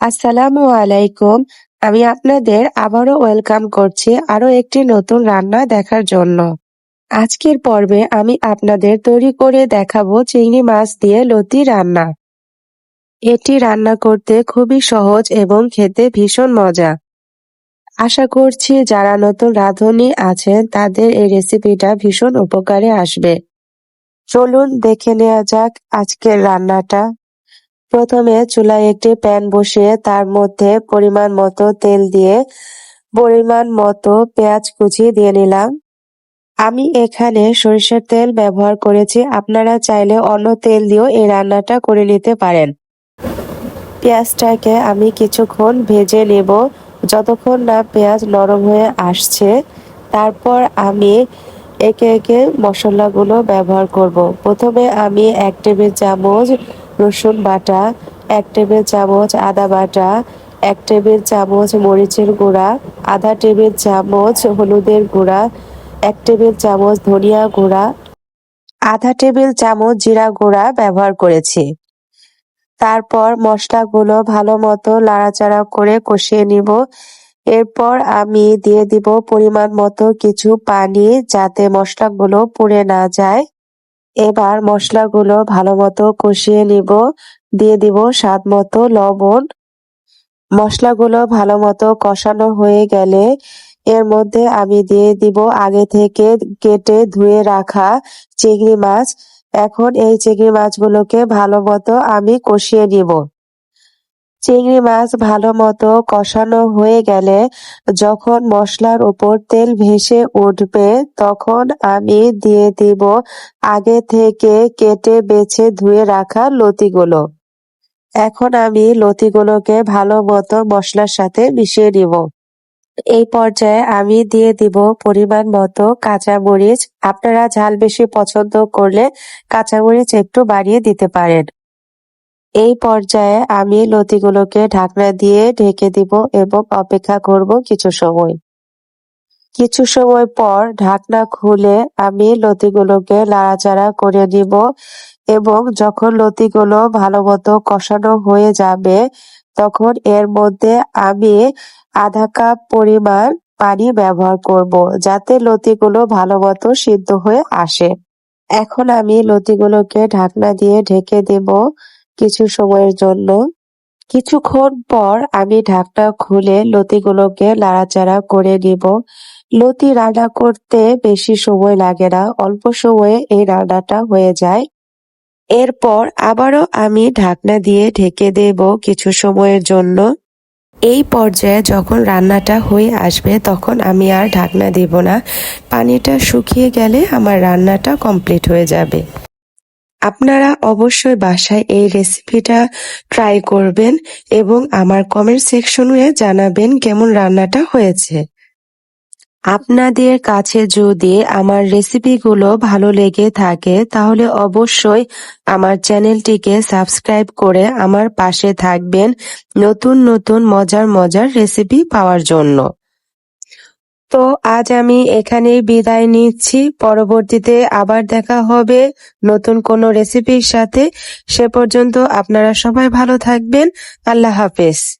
আসসালামু আলাইকুম। আমি আপনাদের আবারও ওয়েলকাম করছি আরও একটি নতুন রান্না দেখার জন্য। আজকের পর্বে আমি আপনাদের তৈরি করে দেখাবো চিংড়ি মাছ দিয়ে লতি রান্না। এটি রান্না করতে খুবই সহজ এবং খেতে ভীষণ মজা। আশা করছি যারা নতুন রাঁধুনি আছেন, তাদের এই রেসিপিটা ভীষণ উপকারে আসবে। চলুন দেখে নেওয়া যাক আজকের রান্নাটা। প্রথমে চুলায় একটি প্যান বসিয়ে তার মধ্যে পরিমাণ মতো তেল দিয়ে পরিমাণ মতো পেঁয়াজ কুচি দিয়ে নিলাম। আমি এখানে সরিষার তেল ব্যবহার করেছি। আপনারা চাইলে অন্য তেল দিয়েও এই রান্নাটা করে নিতে পারেন। পেঁয়াজটাকে আমি কিছুক্ষণ ভেজে নেব। যতক্ষণ না পেঁয়াজ নরম হয়ে আসছে, তারপর আমি একে একে মশলাগুলো ব্যবহার করব। প্রথমে আমি এক টেবিল চামচ রসুন বাটা, এক টেবিল চামচ আদা বাটা, এক টেবিল চামচ মরিচের গুঁড়া, আধা টেবিল চামচ হলুদের গুঁড়া, এক টেবিল চামচ ধনিয়া গুঁড়া, আধা টেবিল চামচ জিরা গুঁড়া ব্যবহার করেছি। তারপর মশলাগুলো ভালো মতো লাড়াচাড়া করে কষিয়ে নিব। এরপর আমি দিয়ে দিব পরিমাণ মতো কিছু পানি যাতে মশলাগুলো পুড়ে না যায়। এবার মশলাগুলো ভালো মতো কষিয়ে নিব, দিয়ে দিব স্বাদ মতো লবণ। মশলাগুলো ভালো মতো কষানো হয়ে গেলে এর মধ্যে আমি দিয়ে দিব আগে থেকে কেটে ধুয়ে রাখা চিংড়ি মাছ। এখন এই চিংড়ি মাছগুলোকে ভালো মতো আমি কষিয়ে নিব। চিংড়ি মাছ ভালো মতো কষানো হয়ে গেলে যখন মশলার উপর তেল ভেসে উঠবে, তখন আমি দিয়ে দিব আগে থেকে কেটে বেছে ধুয়ে রাখা লতিগুলো। এখন আমি লতিগুলোকে ভালো মতো মশলার সাথে মিশিয়ে নিব। এই পর্যায়ে আমি দিয়ে দিব পরিমাণ মতো কাঁচামরিচ। আপনারা ঝাল বেশি পছন্দ করলে কাঁচামরিচ একটু বাড়িয়ে দিতে পারেন। এই পর্যায়ে আমি লতিগুলোকে ঢাকনা দিয়ে ঢেকে দিব এবং অপেক্ষা করব কিছু সময়। কিছু সময় পর ঢাকনা খুলে আমি লতিগুলোকে লাড়াচাড়া করে নিব এবং যখন লতিগুলো ভালো মতো কষানো হয়ে যাবে, তখন এর মধ্যে আমি আধা কাপ পরিমাণ পানি ব্যবহার করব যাতে লতিগুলো ভালো মতো সিদ্ধ হয়ে আসে। এখন আমি লতিগুলোকে ঢাকনা দিয়ে ঢেকে দেব। কিছু সময়ের জন্য। কিছুক্ষণ পর আমি ঢাকনা খুলে লতিগুলোকে নাড়াচাড়া করে নিব। লতি রান্না করতে বেশি সময় লাগে না, অল্প সময়ে এই রান্নাটা হয়ে যায়। এরপর আবারও আমি ঢাকনা দিয়ে ঢেকে দেব কিছু সময়ের জন্য। এই পর্যায়ে যখন রান্নাটা হয়ে আসবে তখন আমি আর ঢাকনা দিব না। পানিটা শুকিয়ে গেলে আমার রান্নাটা কমপ্লিট হয়ে যাবে। আপনারা অবশ্যই বাসায় এই রেসিপিটা ট্রাই করবেন এবং আমার কমেন্ট সেকশনে জানাবেন কেমন রান্নাটা হয়েছে। আপনাদের কাছে যদি আমার রেসিপিগুলো ভালো লেগে থাকে, তাহলে অবশ্যই আমার চ্যানেলটিকে সাবস্ক্রাইব করে আমার পাশে থাকবেন নতুন নতুন মজার মজার রেসিপি পাওয়ার জন্য। তো আজ আমি এখানে বিদায় নিচ্ছি। পরবর্তীতে আবার দেখা হবে নতুন কোনো রেসিপির সাথে। সে পর্যন্ত আপনারা সবাই ভালো থাকবেন। আল্লাহ হাফেজ।